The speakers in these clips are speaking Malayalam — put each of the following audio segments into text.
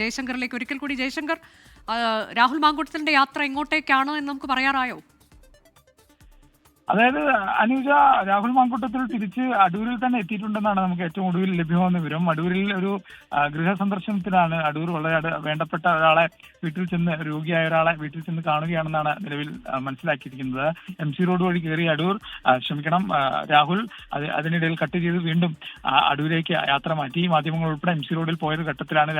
ജയശങ്കറിലേക്ക്. ഒരിക്കൽ കൂടി ജയശങ്കർ രാഹുൽ മാങ്കുട്ടത്തിന്റെ യാത്ര എങ്ങോട്ടേക്കാണ് എന്ന് നമുക്ക് പറയാറായോ? അതായത് അനുജ രാഹുൽ മാങ്കൂട്ടത്തിൽ തിരിച്ച് അടൂരിൽ തന്നെ എത്തിയിട്ടുണ്ടെന്നാണ് നമുക്ക് ഏറ്റവും ഒടുവിൽ ലഭ്യമാകുന്ന വിവരം. അടൂരിൽ ഒരു ഗൃഹ സന്ദർശനത്തിലാണ് അടൂർ വളരെ വേണ്ടപ്പെട്ട ഒരാളെ വീട്ടിൽ ചെന്ന് രോഗിയായ ഒരാളെ വീട്ടിൽ ചെന്ന് കാണുകയാണെന്നാണ് നിലവിൽ മനസ്സിലാക്കിയിരിക്കുന്നത്. എം സി റോഡ് വഴി കയറി അടൂർ ക്ഷമിക്കണം രാഹുൽ അത് അതിനിടയിൽ കട്ട് ചെയ്ത് വീണ്ടും അടൂരേക്ക് യാത്ര മാറ്റി. മാധ്യമങ്ങൾ ഉൾപ്പെടെ എം സി റോഡിൽ പോയ ഘട്ടത്തിലാണ്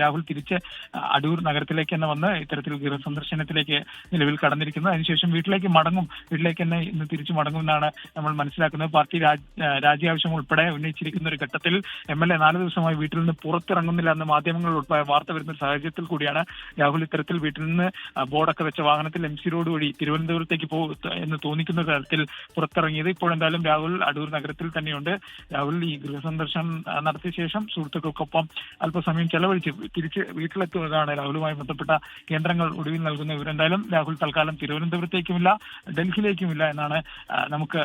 രാഹുൽ- തിരിച്ച് അടൂർ നഗരത്തിലേക്ക് തന്നെ വന്ന് ഇത്തരത്തിൽ ഗൃഹ സന്ദർശനത്തിലേക്ക് നിലവിൽ കടന്നിരിക്കുന്നത്. അതിനുശേഷം വീട്ടിലേക്ക് മടങ്ങും. വീട്ടിലേക്ക് തന്നെ തിരിച്ചു മടങ്ങുമെന്നാണ് നമ്മൾ മനസ്സിലാക്കുന്നത്. പാർട്ടി രാജ്- ആ, രാജ്യാവശ്യം ഉൾപ്പെടെ ഉന്നയിച്ചിരിക്കുന്ന ഒരു ഘട്ടത്തിൽ എം എൽ എ നാല് ദിവസമായി വീട്ടിൽ നിന്ന് പുറത്തിറങ്ങുന്നില്ല എന്ന് മാധ്യമങ്ങൾ ഉൾപ്പെടെ വാർത്ത വരുന്ന ഒരു സാഹചര്യത്തിൽ കൂടിയാണ് രാഹുൽ ഇത്തരത്തിൽ വീട്ടിൽ നിന്ന് ബോർഡൊക്കെ വെച്ച വാഹനത്തിൽ എം സി റോഡ് വഴി തിരുവനന്തപുരത്തേക്ക് പോ എന്ന് തോന്നിക്കുന്ന തരത്തിൽ പുറത്തിറങ്ങിയത് ഇപ്പോഴെന്തായാലും രാഹുൽ അടൂർ നഗരത്തിൽ തന്നെയുണ്ട്. രാഹുൽ ഈ ഗൃഹസന്ദർശനം സന്ദർശനം നടത്തിയ ശേഷം സുഹൃത്തുക്കൾക്കൊപ്പം അല്പസമയം ചെലവഴിച്ച് തിരിച്ച് വീട്ടിലെത്തുന്നതാണ് രാഹുലുമായി ബന്ധപ്പെട്ട കേന്ദ്രങ്ങൾ ഒടുവിൽ നൽകുന്ന ഇവരെന്തായാലും രാഹുൽ തൽക്കാലം തിരുവനന്തപുരത്തേക്കുമില്ല ഡൽഹിയിലേക്കുമില്ല എന്നാണ് ആ, നമുക്ക്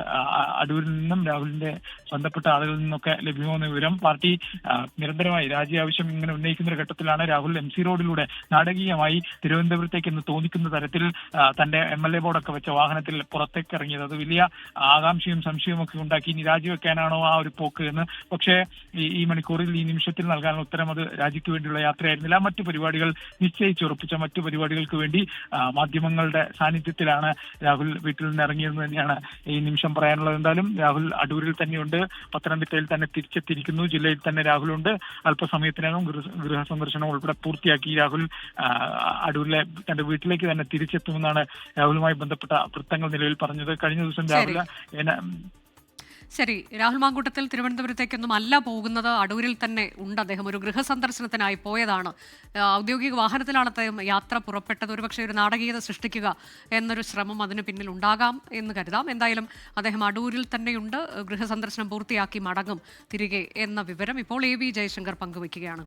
അടൂരിൽ നിന്നും രാഹുലിന്റെ ബന്ധപ്പെട്ട ആളുകളിൽ നിന്നൊക്കെ ലഭ്യമാകുന്ന വിവരം പാർട്ടി നിരന്തരമായി രാജ്യ ആവശ്യം ഇങ്ങനെ ഉന്നയിക്കുന്ന ഒരു ഘട്ടത്തിലാണ് രാഹുൽ എം സി റോഡിലൂടെ നാടകീയമായി തിരുവനന്തപുരത്തേക്ക് എന്ന് തോന്നിക്കുന്ന തരത്തിൽ തന്റെ എം എൽ എ ബോർഡൊക്കെ വെച്ച വാഹനത്തിൽ പുറത്തേക്ക് ഇറങ്ങിയത്. അത് വലിയ ആകാംക്ഷയും സംശയവും ഒക്കെ ഉണ്ടാക്കി ഇനി രാജിവെക്കാനാണോ ആ ഒരു പോക്ക് എന്ന്. പക്ഷേ ഈ മണിക്കൂറിൽ ഈ നിമിഷത്തിൽ നൽകാനുള്ള ഉത്തരം അത് രാജിക്ക് വേണ്ടിയുള്ള യാത്രയായിരുന്നില്ല. മറ്റു പരിപാടികൾ നിശ്ചയിച്ചുറപ്പിച്ച മറ്റു പരിപാടികൾക്ക് വേണ്ടി മാധ്യമങ്ങളുടെ സാന്നിധ്യത്തിലാണ് രാഹുൽ വീട്ടിൽ നിന്ന് ഇറങ്ങിയതെന്ന് തന്നെയാണ് ഈ നിമിഷം പറയാനുള്ളത്. എന്തായാലും രാഹുൽ അടൂരിൽ തന്നെയുണ്ട്. പത്തനംതിട്ടയിൽ തന്നെ തിരിച്ചെത്തിയിരിക്കുന്നു. ജില്ലയിൽ തന്നെ രാഹുലുണ്ട്. അല്പസമയത്തിനകം ഗൃഹ സന്ദർശനം ഉൾപ്പെടെ പൂർത്തിയാക്കി രാഹുൽ അടൂരിലെ തന്റെ വീട്ടിലേക്ക് തന്നെ തിരിച്ചെത്തുമെന്നാണ് രാഹുലുമായി ബന്ധപ്പെട്ട വൃത്തങ്ങൾ നിലവിൽ പറഞ്ഞത്. കഴിഞ്ഞ ദിവസം രാഹുൽ ശരി രാഹുൽ മാങ്കൂട്ടത്തിൽ തിരുവനന്തപുരത്തേക്കൊന്നും അല്ല പോകുന്നത്. അടൂരിൽ തന്നെ ഉണ്ട്. അദ്ദേഹം ഒരു ഗൃഹസന്ദർശനത്തിനായി പോയതാണ്. ഔദ്യോഗിക വാഹനത്തിലാണ് അദ്ദേഹം യാത്ര പുറപ്പെട്ടത്. ഒരുപക്ഷെ ഒരു നാടകീയത സൃഷ്ടിക്കുക എന്നൊരു ശ്രമം അതിന് പിന്നിൽ ഉണ്ടാകാം എന്ന് കരുതാം. എന്തായാലും അദ്ദേഹം അടൂരിൽ തന്നെയുണ്ട്. ഗൃഹസന്ദർശനം പൂർത്തിയാക്കി മടങ്ങും തിരികെ എന്ന വിവരം ഇപ്പോൾ എ ജയശങ്കർ പങ്കുവയ്ക്കുകയാണ്.